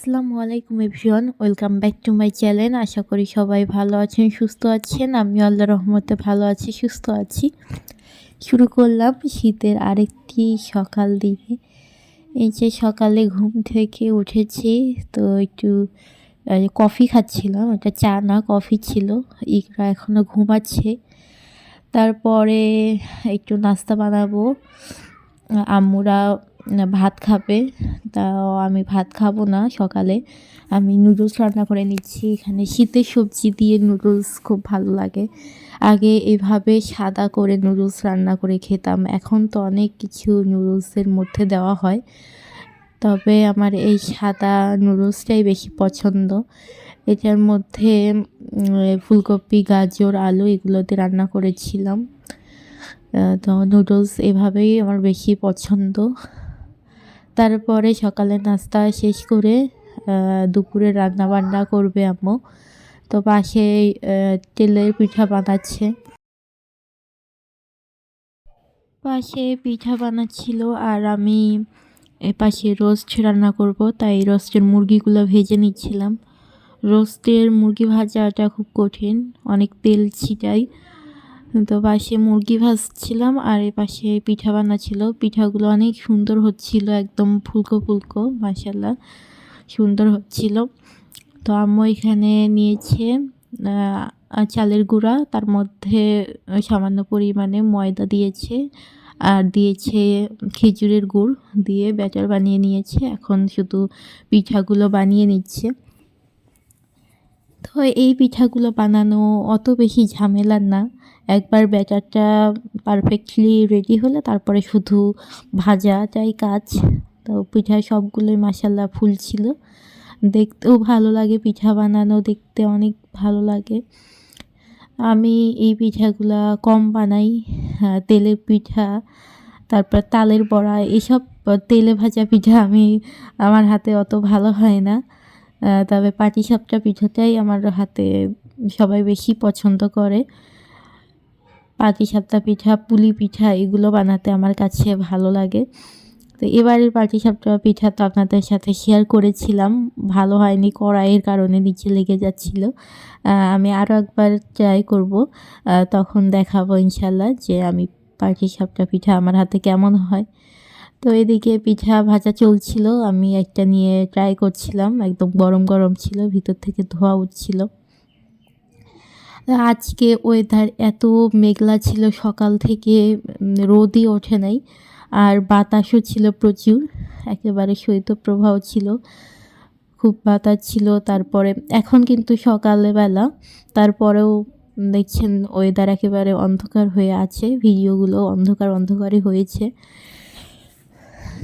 আসসালামু আলাইকুম everyone, welcome back to my channel. আশা করি সবাই ভালো আছেন, সুস্থ আছেন। আমি আল্লাহ রহমতে ভালো আছি, সুস্থ আছি। শুরু করলাম শীতের আরেকটি সকাল দিকে। এই যে সকালে ঘুম থেকে উঠেছি, তো একটু কফি খাচ্ছিলাম এটা চা না, কফি ছিল। ইকরা এখনও ঘুমাচ্ছে। তারপরে একটু নাস্তা বানাবো। আম্মুরা ভাত খাবে। তাও আমি ভাত খাব না সকালে। আমি নুডলস রান্না করে নিচ্ছি। এখানে শীতের সবজি দিয়ে নুডলস খুব ভালো লাগে। আগে এভাবে সাদা করে নুডলস রান্না করে খেতাম। এখন তো অনেক কিছু নুডলসের মধ্যে দেওয়া হয়। তবে আমার এই সাদা নুডলসটাই বেশি পছন্দ। এটার মধ্যে ফুলকপি, গাজর, আলু এগুলোতে রান্না করেছিলাম। তো নুডলস এভাবেই আমার বেশি পছন্দ। তারপরে সকালে নাস্তা শেষ করে দুপুরে রান্না বান্না করবে আম্মু। তো পাশে তেলের পিঠা বানাচ্ছে। পাশে পিঠা বানাচ্ছিল আর আমি পাশে রোস্ট রান্না করব, তাই রোস্টের মুরগিগুলো ভেজে নিচ্ছিলাম। রোস্টের মুরগি ভাজাটা খুব কঠিন, অনেক তেল ছিটাই। তো পাশে মুরগি ভাজছিলাম আর এ পাশে পিঠা বানাচ্ছিল। পিঠাগুলো অনেক সুন্দর হচ্ছিল, একদম ফুলকো ফুলকো মাসাল্লাহ সুন্দর হচ্ছিল। তো আম্মু এখানে নিয়েছে চালের গুঁড়া, তার মধ্যে সামান্য পরিমাণে ময়দা দিয়েছে আর দিয়েছে খেজুরের গুড় দিয়ে ব্যাটার বানিয়ে নিয়েছে। এখন শুধু পিঠাগুলো বানিয়ে নিচ্ছে। তো এই পিঠাগুলো বানানো অত বেশি ঝামেলার না। একবার ব্যাটারটা পারফেক্টলি রেডি হলে তারপরে শুধু ভাজা ভাজাটাই কাজ। তো পিঠা সবগুলোই মাসাল্লাহ ফুল ছিল। দেখতেও ভালো লাগে পিঠা বানানো দেখতে অনেক ভালো লাগে। আমি এই পিঠাগুলা কম বানাই আহ, তেলের পিঠা তারপর তালের বড়া এসব তেলে ভাজা পিঠা আমি আমার হাতে অত ভালো হয় না। তবে পাটিসাপটা পিঠাটাই আমার হাতে সবাই বেশি পছন্দ করে। পাটিসাপটা পিঠা, পুলি পিঠা এগুলো বানাতে আমার কাছে ভালো লাগে। তো এবারের পাটিসাপটা পিঠা তো আপনাদের সাথে শেয়ার করেছিলাম, ভালো হয়নি কড়াইয়ের কারণে নিচে লেগে যাচ্ছিল। আমি আরও একবার ট্রাই করব তখন দেখাবো ইনশাল্লাহ যে আমি পাটিসাপটা পিঠা আমার হাতে কেমন হয়। তো এদিকে পিঠা ভাজা চলছিল। আমি একটা নিয়ে ট্রাই করছিলাম, একদম গরম গরম ছিল, ভিতর থেকে ধোয়া উঠছিল। আজকে ওয়েদার এত মেঘলা ছিল সকাল থেকে রোদই ওঠে নাই। আর বাতাসও ছিল প্রচুর, একেবারে শৈত্যপ্রবাহ ছিল। খুব বাতাস ছিল, তারপরে, এখন কিন্তু সকালবেলা, তারপরেও দেখছেন ওয়েদার একেবারে অন্ধকার হয়ে আছে ভিডিওগুলো অন্ধকার অন্ধকারই হয়েছে।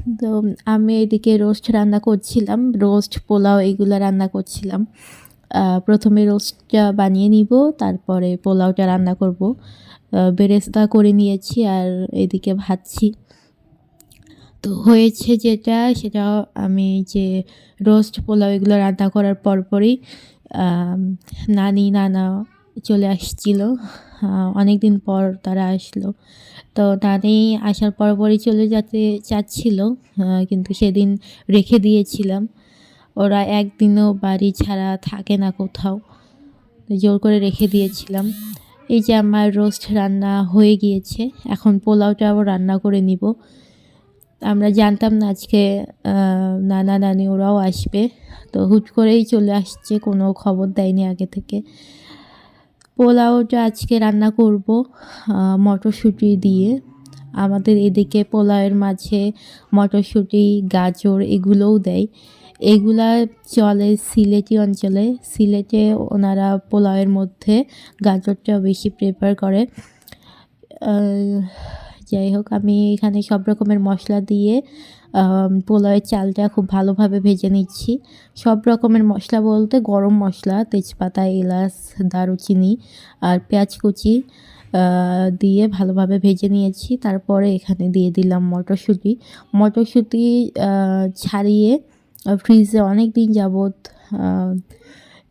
তো আমি এদিকে রোস্ট রান্না করছিলাম রোস্ট পোলাও এগুলো রান্না করছিলাম। প্রথমে রোস্টটা বানিয়ে নিব, তারপরে পোলাওটা রান্না করব। বেরেস্তা করে নিয়েছি আর এদিকে ভাজছি। তো হয়েছে যেটা, সেটা আমি যে রোস্ট পোলাও এগুলো রান্না করার পরপরই নানি, নানা চলে আসছিল। অনেক দিন পর তারা আসলো। তো নানি আসার পরপরই চলে যেতে চাচ্ছিল কিন্তু সেদিন রেখে দিয়েছিলাম। ওরা একদিনও বাড়ি ছাড়া থাকে না কোথাও জোর করে রেখে দিয়েছিলাম। এই যে আমার রোস্ট রান্না হয়ে গিয়েছে, এখন পোলাওটাও রান্না করে নিব। আমরা জানতাম না আজকে নানা নানি ওরাও আসবে, তো হুট করেই চলে আসছে, কোনো খবর দেয়নি আগে থেকে। পোলাওটা আজকে রান্না করব মটরশুঁটি দিয়ে। আমাদের এদিকে পোলাওয়ের মাঝে মটরশুঁটি, গাজর এগুলোও দেয়। এগুলা চলে সিলেটি অঞ্চলে। সিলেটে ওনারা পোলাওয়ের মধ্যে গাজরটা বেশি প্রেফার করে। যাই হোক, আমি এখানে সব রকমের মশলা দিয়ে পোলাওয়ের চালটা খুব ভালোভাবে ভেজে নিচ্ছি। সব রকমের মশলা বলতে গরম মশলা, তেজপাতা, এলাচ, দারুচিনি আর পেঁয়াজ কুচি দিয়ে ভালোভাবে ভেজে নিয়েছি। তারপরে এখানে দিয়ে দিলাম মটরশুঁটি। মটরশুঁটি ছাড়িয়ে ফ্রিজে অনেক দিন যাবৎ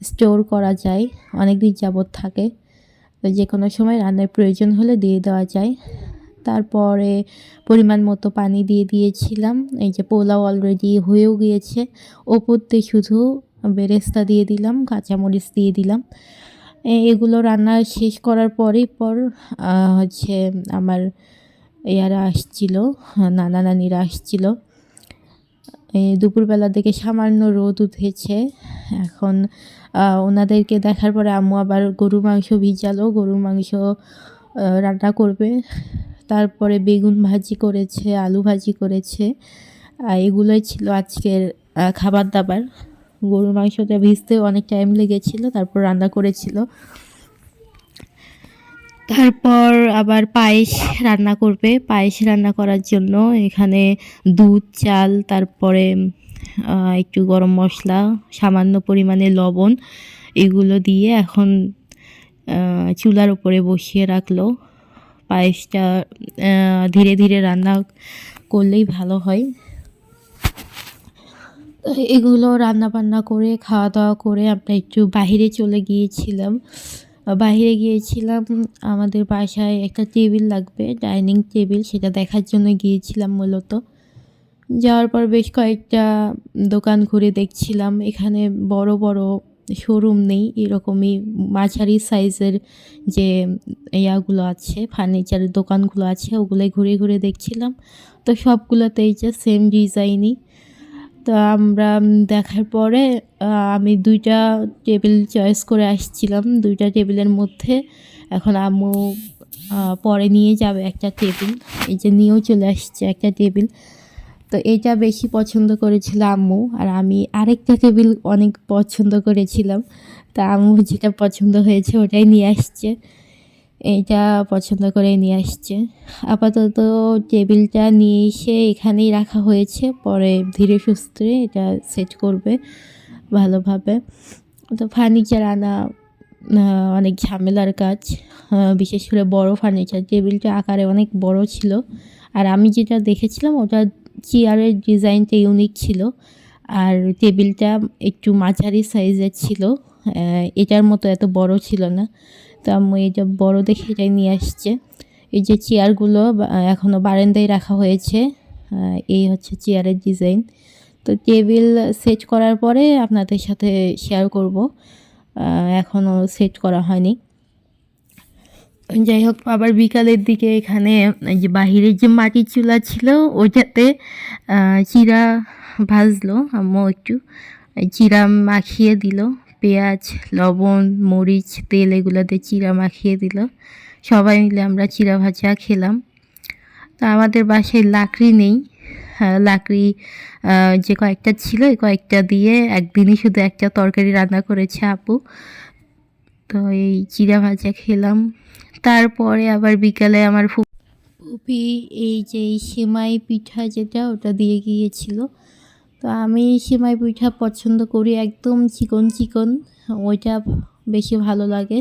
স্টোর করা যায় অনেক দিন যাবৎ থাকে। যে কোনো সময় রান্নার প্রয়োজন হলে দিয়ে দেওয়া যায়। তারপরে পরিমাণ মতো পানি দিয়ে দিয়েছিলাম। এই যে পোলাও অলরেডি হয়েও গিয়েছে। ওপর দিয়ে শুধু বেরেস্তা দিয়ে দিলাম, কাঁচামরিচ দিয়ে দিলাম। এগুলো রান্না শেষ করার পরেই পর হচ্ছে আমার ইয়ারা আসছিল, নানা নানিরা আসছিল। দুপুরবেলা থেকে সামান্য রোদ উঠেছে। এখন ওনাদেরকে দেখার পরে আম্মু আবার গরু মাংস ভিজালো গরু মাংস রান্না করবে। তারপরে বেগুন ভাজি করেছে, আলু ভাজি করেছে। এগুলোই ছিল আজকের খাবার দাবার। গরুর মাংসটা ভিজতে অনেক টাইম লেগেছিলো, তারপর রান্না করেছিল। তারপর আবার পায়েস রান্না করবে। পায়েস রান্না করার জন্য এখানে দুধ, চাল, তারপরে একটু গরম মশলা, সামান্য পরিমাণে লবণ এগুলো দিয়ে এখন চুলার উপরে বসিয়ে রাখল। পায়েসটা ধীরে ধীরে রান্না করলেই ভালো হয়। এগুলো রান্না বান্না করে, খাওয়া দাওয়া করে আমরা একটু বাইরে চলে গিয়েছিলাম। বাইরে গিয়েছিলাম, আমাদের বাসায় একটা টেবিল লাগবে, ডাইনিং টেবিল, সেটা দেখার জন্য গিয়েছিলাম মূলত। যাওয়ার পর বেশ কয়েকটা দোকান ঘুরে দেখছিলাম, এখানে বড় বড় শোরুম নেই, এরকমই মাঝারি সাইজের যে ইয়াগুলো আছে ফার্নিচারের দোকানগুলো আছে, ওগুলোই ঘুরে ঘুরে দেখছিলাম। তো সবগুলোতেই যে সেম ডিজাইনই তো আমরা দেখার পরে আমি দুইটা টেবিল চয়েস করে আসছিলাম, দুইটা টেবিলের মধ্যে। এখন আম্মু পরে নিয়ে যাবে একটা টেবিল এই যে নিয়েও চলে আসছে একটা টেবিল তো এটা বেশি পছন্দ করেছিল আম্মু আর আমি আরেকটা টেবিল অনেক পছন্দ করেছিলাম। তা আম্মু যেটা পছন্দ হয়েছে ওটাই নিয়ে আসছে। এইটা পছন্দ করে নিয়ে আসছে। আপাতত টেবিলটা নিয়ে এসে এখানেই রাখা হয়েছে। পরে ধীরে সুস্থে এটা সেট করবে ভালোভাবে। তো ফার্নিচার আনা অনেক ঝামেলার কাজ। বিশেষ করে বড় ফার্নিচার। টেবিলটা আকারে অনেক বড় ছিল। আর আমি যেটা দেখেছিলাম ওটা চেয়ারের ডিজাইনটা ইউনিক ছিল, আর টেবিলটা একটু মাঝারি সাইজের ছিল এটার মতো এত বড় ছিল না। তো আম্মু এটা বড় দেখে এটাই নিয়ে আসছে। এই যে চেয়ারগুলো এখনও এখনও বারান্দায় রাখা হয়েছে এই হচ্ছে চেয়ারের ডিজাইন তো টেবিল সেট করার পরে আপনাদের সাথে শেয়ার করব। এখনও সেট করা হয়নি। যাই হোক আবার বিকালের দিকে এখানে যে বাহিরের যে মাটির চুলা ছিল, ওইটাতে চিরা ভাজলো। আম্মু একটু চিরা মাখিয়ে দিল। পেঁয়াজ, লবণ, মরিচ, তেল এগুলোতে চিরা মাখিয়ে দিল। সবাই মিলে আমরা চিরা ভাজা খেলাম। তা আমাদের বাসায় লাকড়ি নেই। লাকড়ি যে কয়েকটা ছিল, এই কয়েকটা দিয়ে একদিনই শুধু একটা তরকারি রান্না করেছে আপু। তো এই চিরা ভাজা খেলাম। তারপরে আবার বিকালে আমার ফুপি এই যে সেমাই পিঠা যেটা, ওটা দিয়ে গিয়েছিল। তো আমি সেমাই পিঠা পছন্দ করি একদম চিকন চিকন, ওইটা বেশি ভালো লাগে।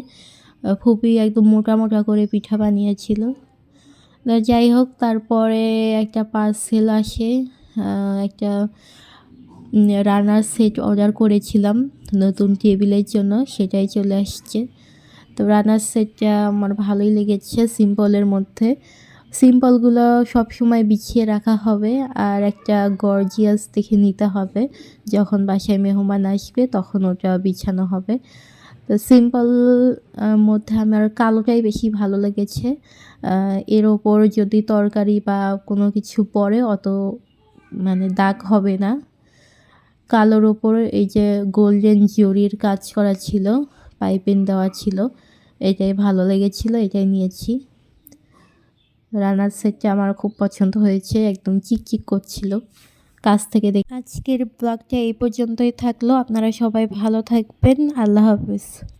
ফুপি একদম মোটা মোটা করে পিঠা বানিয়েছিল। যাই হোক, তারপরে একটা পার্সেল আসে একটা রানার সেট অর্ডার করেছিলাম নতুন টেবিলের জন্য, সেটাই চলে আসছে। তো রান্নার সেটটা আমার ভালোই লেগেছে সিম্পলের মধ্যে। সিম্পলগুলো সবসময় বিছিয়ে রাখা হবে আর একটা গর্জিয়াস দেখে নিতে হবে। যখন বাসায় মেহমান আসবে তখন ওটা বিছানো হবে। তো সিম্পল মধ্যে আমার কালোটাই বেশি ভালো লেগেছে। এর ওপর যদি তরকারি বা কোনো কিছু পরে অত মানে দাগ হবে না। কালোর ওপর এই যে গোল্ডেন জরির কাজ করা ছিল। পাইপিং দেওয়া ছিল। এটাই ভালো লেগেছিলো, এটাই নিয়েছি। রানার সেটটা আমার খুব পছন্দ হয়েছে, একদম চিকচিক করছিল। কাছ থেকে দেখ আজকের ব্লগটা এই পর্যন্তই থাকল। আপনারা সবাই ভালো থাকবেন। আল্লাহ হাফিজ।